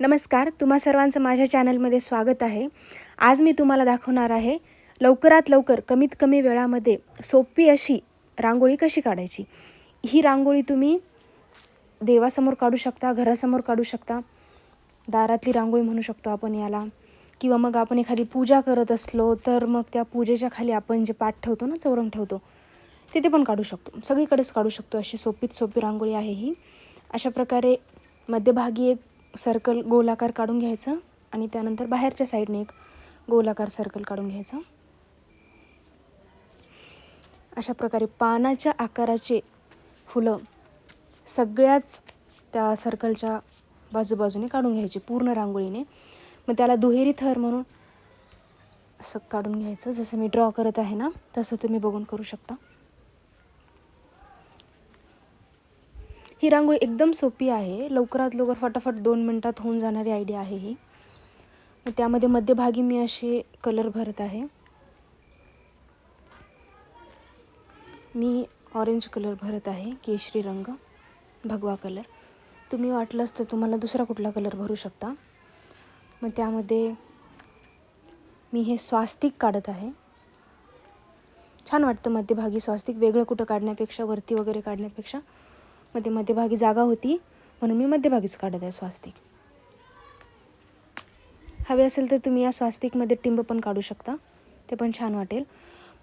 नमस्कार तुम्हा सर्वांचं माझ्या चॅनलमध्ये स्वागत आहे. आज मी तुम्हाला दाखवणार आहे लवकरात लवकर कमीत कमी वेळामध्ये सोपी अशी रांगोळी कशी काढायची? ही रांगोळी तुम्ही देवासमोर काढू शकता घरासमोर काढू शकता. दारातली रांगोळी म्हणू शकतो आपण याला. किंवा मग आपण एखादी पूजा करत असलो तर मग त्या पूजेच्या खाली आपण जे पाठ ठेवतो ना चौरंग ठेवतो तिथे पण काढू शकतो. सगळीकडेच काढू शकतो अशी सोपीत सोपी रांगोळी आहे ही. अशा प्रकारे मध्यभागी एक सर्कल गोलाकार काढून घ्यायचं आणि त्यानंतर बाहेरच्या साईडने एक गोलाकार सर्कल काढून घ्यायचं. अशा प्रकारे पानाच्या आकाराचे फुलं सगळ्याच त्या सर्कलच्या बाजूबाजूने काढून घ्यायची पूर्ण रांगोळीने. मग त्याला दुहेरी थर म्हणून असं काढून घ्यायचं. जसं मी ड्रॉ करत आहे ना तसं तुम्ही बघून करू शकता. ही रांगोळी एकदम सोपी आहे. लवकरात लवकर फटाफट दोन मिनटात होऊन जाणारी आयडिया आहे ही. मग त्यामध्ये मध्यभागी मी असे कलर भरत आहे. मी ऑरेंज कलर भरत आहे केशरी रंग भगवा कलर तुम्ही वाटलंच तर तुम्हाला दुसरा कुठला कलर भरू शकता. मग त्यामध्ये मी हे स्वास्तिक काढत आहे. छान वाटतं मध्यभागी स्वास्तिक वेगळं कुठं काढण्यापेक्षा वरती वगैरे काढण्यापेक्षा. मध्ये मध्यभागी जागा होती म्हणून मी मध्यभागीच काढत आहे स्वास्तिक. हवे असेल तर तुम्ही या स्वास्तिकमध्ये टिंब पण काढू शकता ते पण छान वाटेल.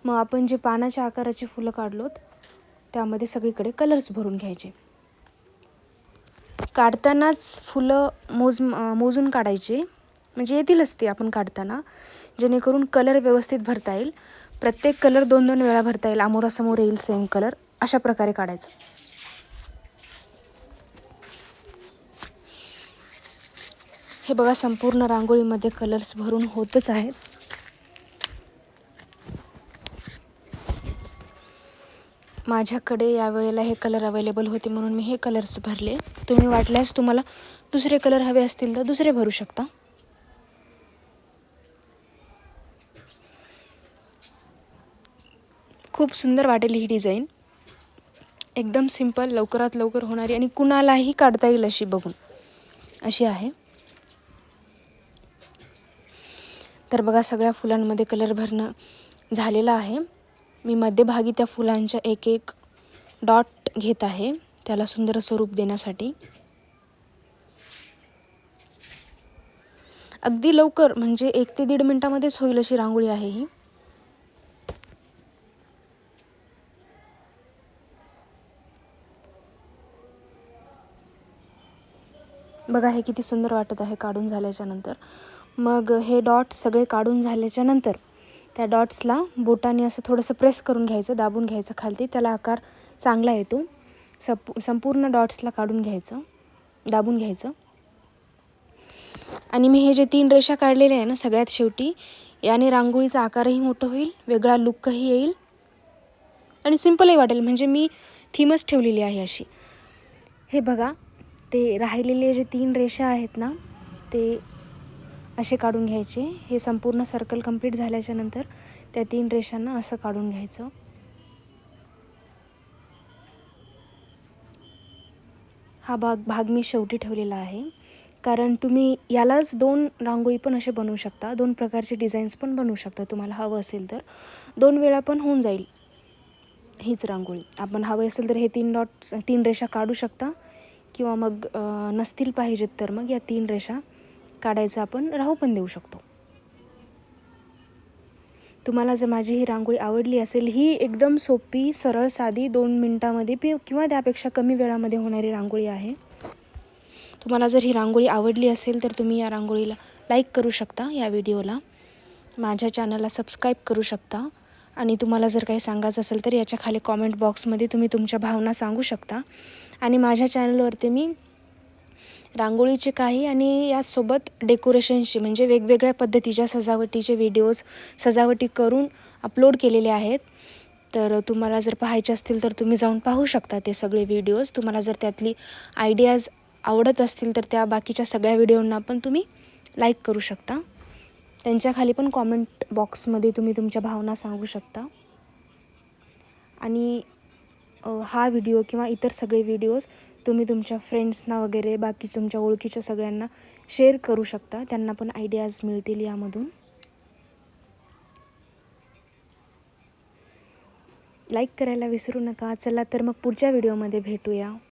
मग आपण जे पानाच्या आकाराची फुलं काढलोत त्यामध्ये सगळीकडे कलर्स भरून घ्यायचे. काढतानाच फुलं मोज मोजून काढायचे. म्हणजे येतीलच ते आपण काढताना जेणेकरून कलर व्यवस्थित भरता येईल. प्रत्येक कलर दोन दोन वेळा भरता येईल. आमोरासमोर येईल सेम कलर अशा प्रकारे काढायचं. हे बघा संपूर्ण रांगोळीमध्ये कलर्स भरून होतच आहेत. माझ्याकडे यावेळेला हे कलर अवेलेबल होते म्हणून मी हे कलर्स भरले. तुम्ही वाटल्यास तुम्हाला दुसरे कलर हवे असतील तर दुसरे भरू शकता. खूप सुंदर वाटेल ही डिझाईन एकदम सिंपल लवकरात लवकर होणारी आणि कुणालाही काढता येईल अशी बघून. अशी आहे. तर बघा सगळ्या फुलांमध्ये कलर भरणं झालेलं आहे. मी मध्यभागी त्या फुलांच्या एक एक डॉट घेत आहे त्याला सुंदर स्वरूप देण्यासाठी. अगदी लवकर म्हणजे एक ते दीड मिनटामध्येच होईल अशी रांगोळी आहे ही. बघा हे किती सुंदर वाटत आहे काढून झाल्याच्यानंतर मग हे डॉट्स सगळे काढून झाल्याच्यानंतर त्या डॉट्सला बोटाने असं थोडंसं प्रेस करून घ्यायचं दाबून घ्यायचं खालती. त्याला आकार चांगला येतो. सप संपूर्ण डॉट्सला काढून घ्यायचं दाबून घ्यायचं. आणि मी हे जे तीन रेषा काढलेल्या आहे ना सगळ्यात शेवटी याने रांगोळीचा आकारही मोठं होईल वेगळा लुकही येईल. आणि सिम्पलही वाटेल म्हणजे मी थीमच ठेवलेली आहे अशी. हे बघा ते राहिलेले जे तीन रेषा आहेत ना ते असे काढून घ्यायचे. हे संपूर्ण सर्कल कंप्लीट झाल्याच्यानंतर त्या तीन रेषांना असं काढून घ्यायचं. हा भाग भाग मी शेवटी ठेवलेला आहे. कारण तुम्ही यालाच दोन रांगोळी पण असे बनवू शकता. दोन प्रकारचे डिझाईन्स पण बनवू शकता. तुम्हाला हवं असेल तर. दोन वेळा पण होऊन जाईल हीच रांगोळी. आपण हवं असेल तर हे तीन डॉट तीन रेषा काढू शकता. किंवा मग नसतील पाहिजेत तर मग या तीन रेषा काढायचं आपण राहू पण देऊ शकतो. तुम्हाला जर माझी ही रांगोळी आवडली असेल ही एकदम सोपी सरळ साधी दोन मिनटामध्ये पि किंवा त्यापेक्षा कमी वेळामध्ये होणारी रांगोळी आहे. तुम्हाला जर ही रांगोळी आवडली असेल तर तुम्ही या रांगोळीला लाईक करू शकता या व्हिडिओला. माझ्या चॅनलला सबस्क्राईब करू शकता. आणि तुम्हाला जर काही सांगायचं असेल तर याच्या खाली कॉमेंट बॉक्समध्ये तुम्ही तुमच्या भावना सांगू शकता. आणि माझ्या चॅनलवरती मी रांगोळीचे काही आणि यासोबत डेकोरेशनचे म्हणजे वेगवेगळ्या पद्धतीच्या सजावटीचे व्हिडिओज सजावटी करून अपलोड केलेले आहेत. तर तुम्हाला जर पाहायचे असतील तर तुम्ही जाऊन पाहू शकता ते सगळे व्हिडिओज. तुम्हाला जर त्यातली आयडियाज आवडत असतील तर त्या बाकीच्या सगळ्या व्हिडिओंना पण तुम्ही लाईक करू शकता. त्यांच्याखाली पण कॉमेंट बॉक्समध्ये तुम्ही तुमच्या भावना सांगू शकता. आणि हा व्हिडिओ किंवा इतर सगळे व्हिडिओज तुम्ही तुमच्या फ्रेंड्सना वगैरे बाकी तुमच्या ओळखीच्या सगळ्यांना शेअर करू शकता. त्यांना पण आयडियाज मिळतील यामधून. लाईक करायला विसरू नका. चला तर मग पुढच्या व्हिडिओमध्ये भेटूया.